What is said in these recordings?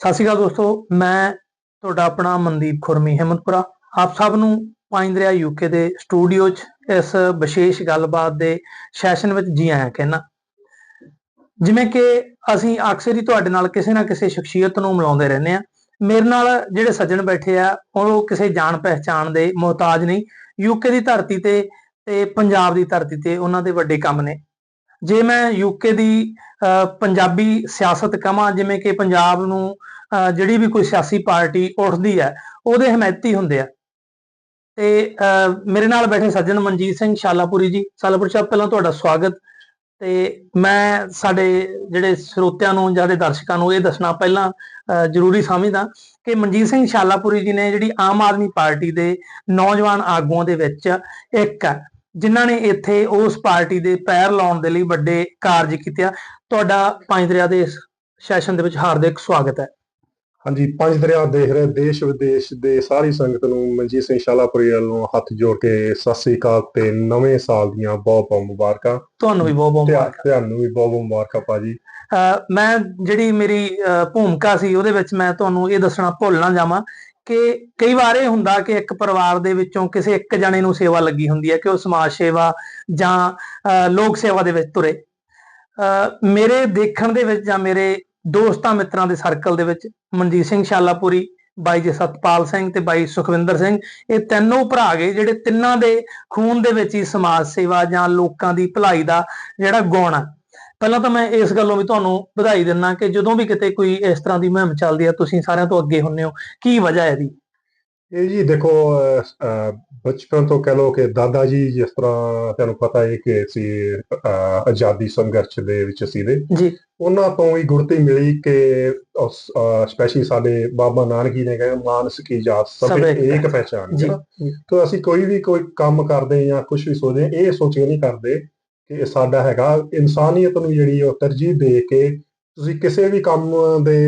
ਸਤਿ ਸ਼੍ਰੀ ਅਕਾਲ ਦੋਸਤੋ, ਮੈਂ ਤੁਹਾਡਾ ਆਪਣਾ ਮਨਦੀਪ ਖੁਰਮੀ ਹਿੰਮਤਪੁਰਾ ਆਪ ਸਭ ਨੂੰ ਪੰਜ ਦਰਿਆ ਯੂਕੇ ਦੇ ਸਟੂਡੀਓ 'ਚ ਇਸ ਵਿਸ਼ੇਸ਼ ਗੱਲਬਾਤ ਦੇ ਸੈਸ਼ਨ ਵਿੱਚ ਜੀ ਆਇਆਂ ਕਹਿਣਾ ਜਿਵੇਂ ਕਿ ਅਸੀਂ ਅਕਸਰ ਹੀ ਤੁਹਾਡੇ ਨਾਲ ਕਿਸੇ ਨਾ ਕਿਸੇ ਸ਼ਖਸੀਅਤ ਨੂੰ ਮਿਲਾਉਂਦੇ ਰਹਿੰਦੇ ਆ ਮੇਰੇ ਨਾਲ ਜਿਹੜੇ ਸੱਜਣ ਬੈਠੇ ਆ, ਉਹ ਕਿਸੇ ਜਾਣ ਪਹਿਚਾਣ ਦੇ ਮੁਹਤਾਜ ਨਹੀਂ। ਯੂਕੇ ਦੀ ਧਰਤੀ ਤੇ ਤੇ ਪੰਜਾਬ ਦੀ ਧਰਤੀ ਤੇ ਉਹਨਾਂ ਦੇ ਵੱਡੇ ਕੰਮ ਨੇ। ਜੇ ਮੈਂ ਯੂਕੇ ਦੀ, ਅਹ, ਪੰਜਾਬੀ ਸਿਆਸਤ ਕਹਾਂ ਜਿਵੇਂ ਕਿ ਪੰਜਾਬ ਨੂੰ, ਅਹ, ਜਿਹੜੀ ਵੀ ਕੋਈ ਸਿਆਸੀ ਪਾਰਟੀ ਉੱਠਦੀ ਹੈ, ਉਹਦੇ ਹਮਾਇਤੀ ਹੁੰਦੇ ਆ। ਤੇ, ਅਹ, ਮੇਰੇ ਨਾਲ ਬੈਠੇ ਸੱਜਣ ਮਨਜੀਤ ਸਿੰਘ ਸ਼ਾਲਾਪੁਰੀ ਜੀ। ਸ਼ਾਲਾਪੁਰੀ ਸਾਹਿਬ, ਪਹਿਲਾਂ ਤੁਹਾਡਾ ਸਵਾਗਤ। ਤੇ ਮੈਂ ਸਾਡੇ ਜਿਹੜੇ ਸਰੋਤਿਆਂ ਨੂੰ ਜਿਹੜੇ ਦਰਸ਼ਕਾਂ ਨੂੰ ਇਹ ਦੱਸਣਾ ਪਹਿਲਾਂ, ਅਹ, ਜ਼ਰੂਰੀ ਸਮਝਦਾ ਕਿ ਮਨਜੀਤ ਸਿੰਘ ਸ਼ਾਲਾਪੁਰੀ ਜੀ ਨੇ ਜਿਹੜੀ ਆਮ ਆਦਮੀ ਪਾਰਟੀ ਦੇ ਨੌਜਵਾਨ ਆਗੂਆਂ ਦੇ ਵਿੱਚ ਇੱਕ ਜਿਨ੍ਹਾਂ ਨੇ ਇੱਥੇ ਉਸ ਪਾਰਟੀ ਦੇ ਪੈਰ ਲਾਉਣ ਦੇ ਲਈ ਵੱਡੇ ਕਾਰਜ ਕੀਤੇ ਆ ਤੁਹਾਡਾ ਪੰਜ ਦਰਿਆ ਦੇ ਸੈਸ਼ਨ ਦੇ ਵਿੱਚ ਹਾਰਦਿਕ ਸਵਾਗਤ ਹੈ। ਹਾਂਜੀ ਪੰਜ ਦਰਿਆ ਦੇਖ ਰਹੇ ਦੇਸ਼ ਵਿਦੇਸ਼ ਦੇ ਸਾਰੀ ਸੰਗਤ ਨੂੰ ਮਨਜੀਤ ਸਿੰਘ ਸ਼ਾਲਾਪੁਰੀ ਵੱਲੋਂ ਹੱਥ ਜੋੜ ਕੇ ਸਤਿ ਸ੍ਰੀ ਅਕਾਲ ਤੇ ਨਵੇਂ ਸਾਲ ਦੀਆਂ ਬਹੁਤ ਬਹੁਤ ਮੁਬਾਰਕਾਂ। ਤੁਹਾਨੂੰ ਵੀ ਬਹੁਤ ਬਹੁਤ ਮੁਬਾਰਕਾਂ। ਤੁਹਾਨੂੰ ਵੀ ਬਹੁਤ ਬਹੁਤ ਮੁਬਾਰਕਾਂ ਭਾਜੀ। ਮੈਂ ਜਿਹੜੀ ਮੇਰੀ ਭੂਮਿਕਾ ਸੀ ਉਹਦੇ ਵਿੱਚ ਮੈਂ ਤੁਹਾਨੂੰ ਇਹ ਦੱਸਣਾ ਭੁੱਲ ਨਾ ਜਾਵਾਂ ਕਿ ਕਈ ਵਾਰ ਇਹ ਹੁੰਦਾ ਕਿ ਇੱਕ ਪਰਿਵਾਰ ਦੇ ਵਿੱਚੋਂ ਕਿਸੇ ਇੱਕ ਜਣੇ ਨੂੰ ਸੇਵਾ ਲੱਗੀ ਹੁੰਦੀ ਹੈ ਕਿ ਉਹ ਸਮਾਜ ਸੇਵਾ ਜਾਂ, ਅਹ, ਲੋਕ ਸੇਵਾ ਦੇ ਵਿੱਚ ਤੁਰੇ। ਅਹ, ਮੇਰੇ ਦੇਖਣ ਦੇ ਵਿੱਚ ਜਾਂ ਮੇਰੇ ਦੋਸਤਾਂ ਮਿੱਤਰਾਂ ਦੇ ਸਰਕਲ ਦੇ ਵਿੱਚ ਮਨਜੀਤ ਸਿੰਘ ਸ਼ਾਲਾਪੁਰੀ, ਬਾਈ ਜੀ ਸਤਪਾਲ ਸਿੰਘ ਤੇ ਬਾਈ ਸੁਖਵਿੰਦਰ ਸਿੰਘ, ਇਹ ਤਿੰਨੋਂ ਭਰਾ ਗਏ ਜਿਹੜੇ ਤਿੰਨਾਂ ਦੇ ਖੂਨ ਦੇ ਵਿੱਚ ਹੀ ਸਮਾਜ ਸੇਵਾ ਜਾਂ ਲੋਕਾਂ ਦੀ ਭਲਾਈ ਦਾ ਜਿਹੜਾ ਗੁਣ ਆ। ਪਹਿਲਾਂ ਤਾਂ ਮੈਂ ਇਸ ਗੱਲੋਂ ਵੀ ਤੁਹਾਨੂੰ ਵਧਾਈ ਦਿੰਦਾ ਕਿ ਜਦੋਂ ਵੀ ਕਿਤੇ ਕੋਈ ਇਸ ਤਰ੍ਹਾਂ ਦੀ ਮੁਹਿੰਮ ਚੱਲਦੀ ਹੈ ਤੁਸੀਂ ਸਾਰਿਆਂ ਤੋਂ ਅੱਗੇ ਹੁੰਨੇ ਹੋ। ਕੀ ਵਜ੍ਹਾ ਹੈ ਇਹਦੀ? ਇਹ ਜੀ ਦੇਖੋ ਬਚਪਨ ਤੋਂ ਕਹ ਲੋ ਕਿ ਦਾਦਾ ਜੀ ਜਿਸ ਤਰ੍ਹਾਂ ਤੁਹਾਨੂੰ ਪਤਾ ਹੈ ਕਿ ਅਸੀਂ ਆਜ਼ਾਦੀ ਸੰਘਰਸ਼ ਦੇ ਵਿੱਚ ਸੀਗੇ ਜੀ। ਉਹਨਾਂ ਤੋਂ ਹੀ ਗੁਰਤੀ ਮਿਲੀ ਕਿ ਸਪੈਸ਼ਲੀ ਸਾਡੇ ਬਾਬਾ ਨਾਨਕ ਜੀ ਨੇ ਕਹਿੰਦੇ ਮਾਨਸ ਕੀ ਜਾਤ ਸਭ ਇੱਕ ਪਹਿਚਾਨ ਜੀ। ਹੈ ਤਾਂ ਅਸੀਂ ਕੋਈ ਵੀ ਕੋਈ ਕੰਮ ਕਰਦੇ ਜਾਂ ਕੁਝ ਵੀ ਸੋਚਦੇ ਇਹ ਸੋਚ ਕੇ ਨਹੀਂ ਕਰਦੇ ਕਿ ਇਹ ਸਾਡਾ ਹੈਗਾ। ਇਨਸਾਨੀਅਤ ਨੂੰ ਜਿਹੜੀ ਉਹ ਤਰਜੀਹ ਦੇ ਕੇ ਤੁਸੀਂ ਕਿਸੇ ਵੀ ਕੰਮ ਦੇ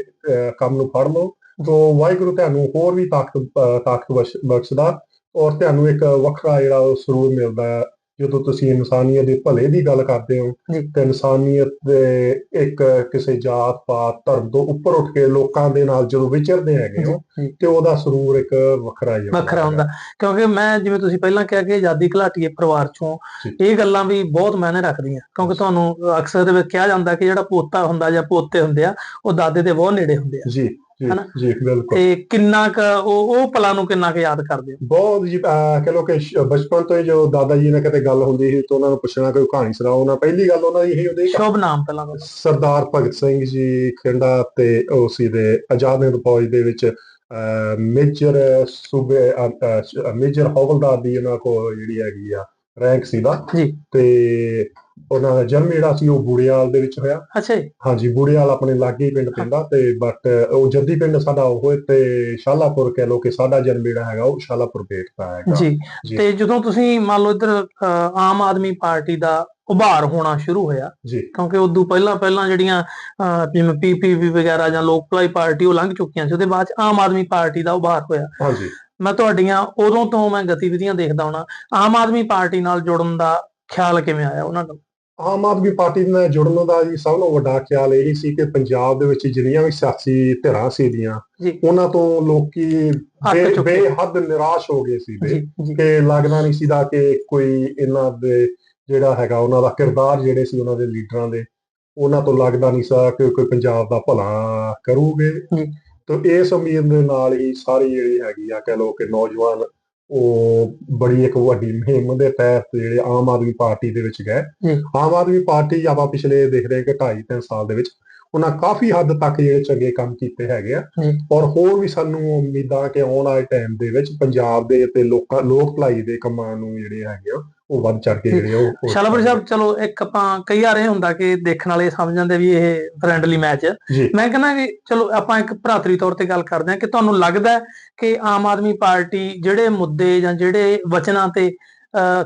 ਅਹ, ਕੰਮ ਨੂੰ ਫੜ ਲਓ। ਜੋ ਵਾਹਿਗੁਰੂ ਤੁਹਾਨੂੰ ਹੋਰ ਵੀ ਤਾਕਤ ਅਹ, ਤਾਕਤ ਬਖਸ਼- ਬਖਸ਼ਦਾ ਔਰ ਤੁਹਾਨੂੰ ਇੱਕ ਵੱਖਰਾ ਜਿਹੜਾ ਉਹ ਸਰੂਰ ਮਿਲਦਾ ਹੈ। ਜਦੋਂ ਤੁਸੀਂ ਇਨਸਾਨੀਅਤ ਦੇ ਭਲੇ ਦੀ ਗੱਲ ਕਰਦੇ ਹੋ। ਤੇ ਇਨਸਾਨੀਅਤ ਦੇ ਇੱਕ ਕਿਸੇ ਜਾਤ ਪਾਤ ਧਰਮ ਤੋਂ ਉੱਪਰ ਉੱਠ ਕੇ ਲੋਕਾਂ ਦੇ ਨਾਲ ਜਦੋਂ ਵਿਚਰਦੇ ਹੈਗੇ ਹੋ ਤੇ ਉਹਦਾ ਸਰੂਰ ਇੱਕ ਵੱਖਰਾ ਹੀ ਵੱਖਰਾ ਹੁੰਦਾ। ਕਿਉਂਕਿ ਮੈਂ ਜਿਵੇਂ ਤੁਸੀਂ ਪਹਿਲਾਂ ਕਿਹਾ ਕਿ ਆਜ਼ਾਦੀ ਘਲਾਟੀਏ ਪਰਿਵਾਰ ਚੋਂ। ਇਹ ਗੱਲਾਂ ਵੀ ਬਹੁਤ ਮਾਇਨੇ ਰੱਖਦੀਆਂ। ਕਿਉਂਕਿ ਤੁਹਾਨੂੰ ਅਕਸਰ ਦੇ ਵਿੱਚ ਕਿਹਾ ਜਾਂਦਾ ਕਿ ਜਿਹੜਾ ਪੋਤਾ ਹੁੰਦਾ ਜਾਂ ਪੋਤੇ ਹੁੰਦੇ ਆ ਉਹ ਦਾਦੇ ਦੇ ਬਹੁਤ ਨੇੜੇ ਹੁੰਦੇ ਆ। ਜੀ। ਹਨਾ? ਜੀ ਬਿਲਕੁਲ। ਤੇ ਕਿੰਨਾ ਕੁ ਉਹ ਉਹ ਪਲਾਂ ਨੂੰ ਕਿੰਨਾ ਕੁ ਯਾਦ ਕਰਦੇ ਹੋ? ਬਹੁਤ ਜੀ ਕਹ ਲੋ ਕਿ ਬਚਪਨ ਤੋਂ ਹੀ ਜੋ ਦਾਦਾ ਜੀ ਨੇ ਕਿਤੇ ਗੱਲ ਹੁੰਦੀ ਸੀ ਤਾਂ ਉਹਨਾਂ ਨੂੰ ਪੁੱਛਣਾ ਕੋਈ ਕਹਾਣੀ ਸੁਣਾਓ। ਉਹਨਾਂ ਪਹਿਲੀ ਗੱਲ ਉਹਨਾਂ ਦੀ ਇਹੀ ਹੁੰਦੀ ਸੀ ਸ਼ੁਭ ਨਾਮ ਪਹਿਲਾਂ ਸਰਦਾਰ ਭਗਤ ਸਿੰਘ ਜੀ ਖਿੰਡਾ ਤੇ ਉਹ ਸੀ ਦੇ ਆਜ਼ਾਦ ਹਿੰਦ ਫੌਜ ਦੇ ਵਿੱਚ ਮੇਜਰ ਸੂਬੇ ਮੇਜਰ ਹੌਲਦਾਰ ਦੀ ਉਹਨਾਂ ਕੋਲ ਜਿਹੜੀ ਹੈਗੀ ਆ ਰੈਂਕ ਸੀ ਦਾ ਜੀ। ਤੇ ਉਹਨਾਂ ਦਾ ਜਨਮ ਜਿਹੜਾ ਸੀ ਉਹ ਬੁੜਿਆਲ ਦੇ ਵਿੱਚ ਹੋਇਆ। ਅੱਛਾ ਜੀ। ਹਾਂਜੀ ਬੁੜਿਆਲ ਆਪਣੇ ਲਾਗੇ ਹੀ। ਪਿੰਡ ਪੈਂਦਾ ਤੇ ਬਟ ਉਹ ਜੱਦੀ ਪਿੰਡ ਸਾਡਾ ਉਹ ਹੈ ਤੇ ਸ਼ਾਲਾਪੁਰ ਕਹਿ ਲੋ ਕਿ ਸਾਡਾ ਜਨਮ ਜਿਹੜਾ ਹੈਗਾ ਉਹ ਸ਼ਾਲਾਪੁਰ ਬੇਟ ਦਾ ਹੈਗਾ। ਜੀ। ਤੇ ਜਦੋਂ ਤੁਸੀਂ ਮੰਨ ਲਓ ਇੱਧਰ ਆਮ ਆਦਮੀ ਪਾਰਟੀ ਦਾ ਉਭਾਰ ਹੋਣਾ ਸ਼ੁਰੂ ਹੋਇਆ ਕਿਉਂਕਿ ਉਦੋਂ ਪਹਿਲਾਂ ਪਹਿਲਾਂ ਜਿਹੜੀਆਂ ਜਿਵੇਂ ਪੀਪੀਪੀ ਵਗੈਰਾ ਜਾਂ ਲੋਕ ਭਲਾਈ ਪਾਰਟੀ ਉਹ ਲੰਘ ਚੁੱਕੀਆਂ ਸੀ ਉਹਦੇ ਬਾਅਦ ਆਮ ਆਦਮੀ ਪਾਰਟੀ ਦਾ ਉਭਾਰ ਹੋਇਆ। ਹਾਂਜੀ। ਮੈਂ ਤੁਹਾਡੀਆਂ ਉਦੋਂ ਤੋਂ ਮੈਂ ਗਤੀਵਿਧੀਆਂ ਦੇਖਦਾ ਹੁਣਾ। ਆਮ ਆਦਮੀ ਪਾਰਟੀ ਨਾਲ ਜੁੜਨ ਦਾ ਖਿਆਲ ਕਿਵੇਂ ਆਇਆ ਉਹਨਾਂ ਨੂੰ? ਆਮ ਆਦਮੀ ਪਾਰਟੀ ਨਾਲ ਜੁੜਨ ਦਾ ਜੀ ਸਭ ਤੋਂ ਵੱਡਾ ਖਿਆਲ ਇਹ ਸੀ ਕਿ ਪੰਜਾਬ ਦੇ ਵਿੱਚ ਜਿੰਨੀਆਂ ਵੀ ਸਿਆਸੀ ਧਿਰਾਂ ਸੀਗੀਆਂ ਉਹਨਾਂ ਤੋਂ ਲੋਕੀ। ਬੇਹੱਦ ਨਿਰਾਸ਼ ਹੋ ਗਏ ਸੀ ਕਿ ਲੱਗਦਾ ਨਹੀਂ ਸੀਦਾ ਕਿ ਕੋਈ ਇਹਨਾਂ ਦੇ ਜਿਹੜਾ ਹੈਗਾ ਉਹਨਾਂ ਦਾ ਕਿਰਦਾਰ ਜਿਹੜੇ ਸੀ ਉਹਨਾਂ ਦੇ ਲੀਡਰਾਂ ਦੇ ਉਹਨਾਂ ਤੋਂ ਲੱਗਦਾ ਨਹੀਂ ਸੀ ਕਿ ਕੋਈ ਪੰਜਾਬ ਦਾ ਭਲਾ ਕਰੂਗੇ। ਤਾਂ ਇਸ ਉਮੀਦ ਦੇ ਨਾਲ ਹੀ ਸਾਰੀ ਜਿਹੜੀ ਹੈਗੀ ਆ ਕਹ ਲੋ ਕਿ ਨੌਜਵਾਨ ਉਹ ਬੜੀ ਇੱਕ ਵੱਡੀ ਮੁਹਿੰਮ ਦੇ ਤਹਿਤ ਜਿਹੜੇ ਆਮ ਆਦਮੀ ਪਾਰਟੀ ਦੇ ਵਿੱਚ ਗਏ। ਆਮ ਆਦਮੀ ਪਾਰਟੀ ਆਪਾਂ ਪਿਛਲੇ ਦੇਖ ਰਹੇ ਕਿ 2.5 3 ਸਾਲ ਦੇ ਵਿੱਚ ਉਹਨਾਂ ਕਾਫੀ ਹੱਦ ਤੱਕ ਜਿਹੜੇ ਚੰਗੇ ਕੰਮ ਕੀਤੇ ਹੈਗੇ ਆ। ਔਰ ਹੋਰ ਵੀ ਸਾਨੂੰ ਉਮੀਦਾਂ ਕਿ ਆਉਣ ਵਾਲੇ ਟਾਈਮ ਦੇ ਵਿੱਚ ਪੰਜਾਬ ਦੇ ਤੇ ਲੋਕਾਂ ਲੋਕ ਭਲਾਈ ਦੇ ਕੰਮਾਂ ਨੂੰ ਜਿਹੜੇ ਹੈਗੇ ਆ ਉਹ ਵੱਧ ਚੜ ਕੇ ਜਿਹੜੇ ਉਹ- ਸ਼ਾਲਾਪੁਰ ਸਾਹਿਬ ਚਲੋ ਇੱਕ ਆਪਾਂ ਕਈ ਵਾਰ ਇਹ ਹੁੰਦਾ ਕਿ ਦੇਖਣ ਵਾਲੇ ਸਮਝ ਜਾਂਦੇ ਵੀ ਇਹ ਫ੍ਰੈਂਡਲੀ ਮੈਚ ਮੈਂ ਕਹਿੰਦਾ ਕਿ ਚਲੋ ਆਪਾਂ ਇੱਕ ਭਰਾਤਰੀ ਤੌਰ ਤੇ ਗੱਲ ਕਰਦੇ ਹਾਂ ਕਿ ਤੁਹਾਨੂੰ ਲੱਗਦਾ ਕਿ ਆਮ ਆਦਮੀ ਪਾਰਟੀ ਜਿਹੜੇ ਮੁੱਦੇ ਜਾਂ ਜਿਹੜੇ ਵਚਨਾਂ ਤੇ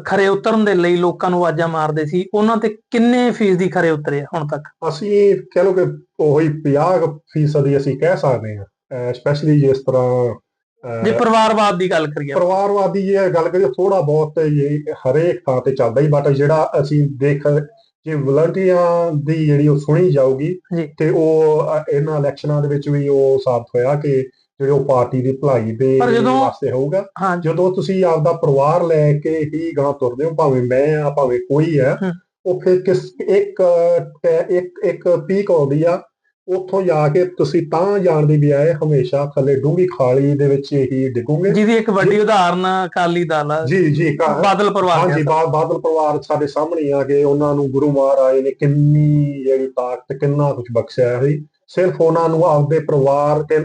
ਖਰੇ ਉਤਰਨ ਦੇ ਲਈ ਲੋਕਾਂ ਨੂੰ ਆਵਾਜ਼ਾਂ ਮਾਰਦੇ ਸੀ ਉਹਨਾਂ ਤੇ ਕਿੰਨੇ ਫੀਸਦੀ ਖਰੇ ਉਤਰੇ ਹੁਣ ਤੱਕ ਅਸੀਂ ਕਹ ਲੋ ਕਿ ਉਹੀ 50 ਫੀਸਦੀ ਅਸੀਂ ਕਹਿ ਸਕਦੇ ਹਾਂ ਸਪੈਸ਼ਲੀ ਜਿਸ ਤਰ੍ਹਾਂ ਜੇ ਪਰਿਵਾਰਵਾਦ ਦੀ ਗੱਲ ਕਰੀਏ ਪਰਿਵਾਰਵਾਦੀ ਇਹ ਗੱਲ ਕਰੀਏ ਥੋੜਾ ਬਹੁਤ ਇਹ ਹਰੇਕ ਥਾਂ ਤੇ ਚੱਲਦਾ ਹੀ ਬਟ ਜਿਹੜਾ ਅਸੀਂ ਦੇਖ ਜੇ ਵਲੰਟੀਅਰਾਂ ਦੀ ਜਿਹੜੀ ਉਹ ਸੁਣੀ ਜਾਊਗੀ। ਤੇ ਉਹ ਇਹਨਾਂ ਇਲੈਕਸ਼ਨਾਂ ਦੇ ਵਿੱਚ ਵੀ ਉਹ ਸਾਬਤ ਹੋਇਆ ਕਿ ਜਿਹੜੇ ਉਹ ਪਾਰਟੀ ਦੀ ਭਲਾਈ ਦੇ ਵਾਸਤੇ ਹੋਊਗਾ ਹਾਂ। ਜਦੋਂ ਤੁਸੀਂ ਆਪਦਾ ਪਰਿਵਾਰ ਲੈ ਕੇ ਹੀ ਗਾਂ ਤੁਰਦੇ ਹੋ ਭਾਵੇਂ ਮੈਂ ਆ ਭਾਵੇਂ ਕੋਈ ਹੈ। ਹਮ। ਉਹ ਫਿਰ ਕਿਸ ਇੱਕ ਇੱਕ ਇੱਕ ਪੀਕ ਆਉਂਦੀ ਆ ਉੱਥੋਂ ਜਾ ਕੇ ਤੁਸੀਂ ਤਾਂ ਜਾਣ ਦੀ ਬਜਾਏ ਹਮੇਸ਼ਾ ਥੱਲੇ ਡੂੰਗੀ ਖਾਲੀ ਦੇ ਵਿੱਚ ਹੀ ਡਿੱਗੋਗੇ। ਜਿਹਦੀ ਇੱਕ ਵੱਡੀ ਉਦਾਹਰਨ ਅਕਾਲੀ ਦਲ ਆ, ਜੀ ਜੀ ਬਾਦਲ ਪਰਿਵਾਰ ਹਾਂਜੀ ਬਾਦਲ ਪਰਿਵਾਰ ਸਾਡੇ ਸਾਹਮਣੇ ਆ ਕੇ ਉਹਨਾਂ ਨੂੰ ਗੁਰੂ ਮਹਾਰਾਜ ਨੇ ਕਿੰਨੀ ਜਿਹੜੀ ਤਾਕਤ ਕਿੰਨਾ ਕੁਝ ਬਖਸ਼ਿਆ ਸੀ। ਸਿਰਫ ਉਹਨਾਂ ਨੂੰ ਆਪਦੇ ਪਰਿਵਾਰ ਤੇ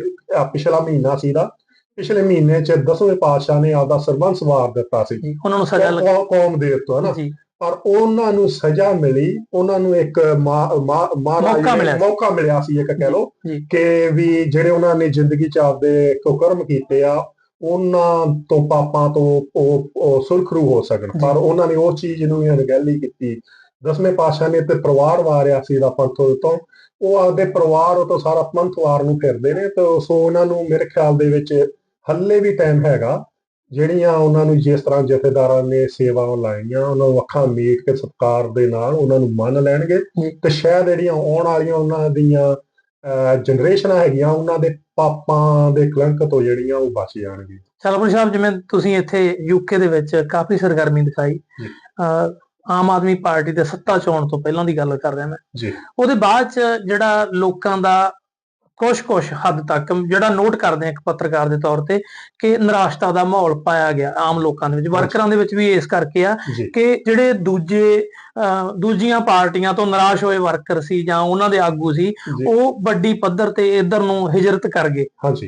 ਪਿਛਲਾ ਮਹੀਨਾ ਸੀ ਦਾ ਪਿਛਲੇ ਮਹੀਨੇ ਚ ਦਸਵੇਂ ਪਾਤਸ਼ਾਹ ਨੇ ਆਪਦਾ ਸਰਬੰਸ ਵਾਰ ਦਿੱਤਾ ਸੀ। ਉਹਨਾਂ ਨੂੰ ਸਜ਼ਾ ਲੱਗੀ। ਕੌਮ ਦੇ ਉੱਤੇ ਹਨਾ ਪਰ ਉਹਨਾਂ ਨੂੰ ਸਜ਼ਾ ਮਿਲੀ। ਉਹਨਾਂ ਨੂੰ ਇੱਕ ਮਹਾਰਾਜ ਮੌਕਾ ਮਿਲਿਆ ਸੀ। ਇੱਕ ਕਹਿ ਜੀ। ਕਿ ਵੀ ਜਿਹੜੇ ਉਹਨਾਂ ਨੇ ਜ਼ਿੰਦਗੀ ਚ ਆਪਦੇ ਕੁਕਰਮ ਕੀਤੇ ਆ ਉਹਨਾਂ ਤੋਂ ਪਾਪਾਂ ਤੋਂ ਉਹ ਸੁਰਖਰੂ ਹੋ ਸਕਣ। ਪਰ ਉਹਨਾਂ ਨੇ ਉਹ ਚੀਜ਼ ਨੂੰ ਹੀ ਅਣਗਹਿਲੀ ਕੀਤੀ। ਦਸਵੇਂ ਪਾਤਸ਼ਾਹ ਨੇ ਤੇ ਪਰਿਵਾਰ ਵਾਰਿਆ ਸੀ ਦਾ ਪੰਥ ਤੋਂ। ਉਹ ਆਪਦੇ ਪਰਿਵਾਰ ਤੋਂ ਸਾਰਾ ਪੰਥ ਵਾਰ ਨੂੰ ਫਿਰਦੇ ਨੇ ਤੇ ਸੋ ਉਹਨਾਂ ਨੂੰ ਮੇਰੇ ਖਿਆਲ ਦੇ ਵਿੱਚ ਹੱਲੇ ਵੀ ਟਾਈਮ ਹੈਗਾ ਜਿਹੜੀਆਂ ਉਹਨਾਂ ਨੂੰ ਜਿਸ ਤਰ੍ਹਾਂ ਜਥੇਦਾਰਾਂ ਨੇ ਸੇਵਾਵਾਂ ਲਾਈਆਂ ਉਹਨਾਂ ਨੂੰ ਅੱਖਾਂ ਮੀਟ ਕੇ ਸਤਿਕਾਰ ਦੇ ਨਾਲ ਉਹਨਾਂ ਨੂੰ ਮੰਨ ਲੈਣਗੇ। ਤੇ ਸ਼ਾਇਦ ਜਿਹੜੀਆਂ ਆਉਣ ਵਾਲੀਆਂ ਉਹਨਾਂ ਦੀਆਂ ਜਨਰੇਸ਼ਨਾਂ ਹੈਗੀਆਂ ਉਹਨਾਂ ਦੇ ਪਾਪਾਂ ਦੇ ਕਲੰਕ ਤੋਂ ਜਿਹੜੀਆਂ ਉਹ ਬਚ ਜਾਣਗੇ ਚਲਪੁਰ ਸਾਹਿਬ ਜਿਵੇਂ ਤੁਸੀਂ ਇੱਥੇ ਯੂਕੇ ਦੇ ਵਿੱਚ ਕਾਫੀ ਸਰਗਰਮੀ ਦਿਖਾਈ। ਆਮ ਆਦਮੀ ਪਾਰਟੀ ਦੇ ਸੱਤਾ ਚੋਣ ਤੋਂ ਪਹਿਲਾਂ ਦੀ ਗੱਲ ਕਰ ਰਿਹਾ ਮੈਂ। ਜੀ। ਉਹਦੇ ਬਾਅਦ ਚ ਜਿਹੜਾ ਲੋਕਾਂ ਦਾ ਕੁਝ-ਕੁਝ ਹੱਦ ਤੱਕ ਜਿਹੜਾ ਨੋਟ ਕਰਦੇ ਆ ਇੱਕ ਪੱਤਰਕਾਰ ਦੇ ਤੌਰ ਤੇ ਕਿ ਨਿਰਾਸ਼ਤਾ ਦਾ ਮਾਹੌਲ ਪਾਇਆ ਗਿਆ ਆਮ ਲੋਕਾਂ ਦੇ ਵਿੱਚ। ਵਰਕਰਾਂ ਦੇ ਵਿੱਚ ਵੀ ਇਸ ਕਰਕੇ ਆ ਕਿ ਜਿਹੜੇ ਦੂਜੇ ਦੂਜੀਆਂ ਪਾਰਟੀਆਂ ਤੋਂ ਨਿਰਾਸ਼ ਹੋਏ ਵਰਕਰ ਸੀ ਜਾਂ ਉਹਨਾਂ ਦੇ ਆਗੂ ਸੀ ਉਹ ਵੱਡੀ ਪੱਧਰ ਤੇ ਇਧਰ ਨੂੰ ਹਿਜਰਤ ਕਰ ਗਏ। ਹਾਂਜੀ।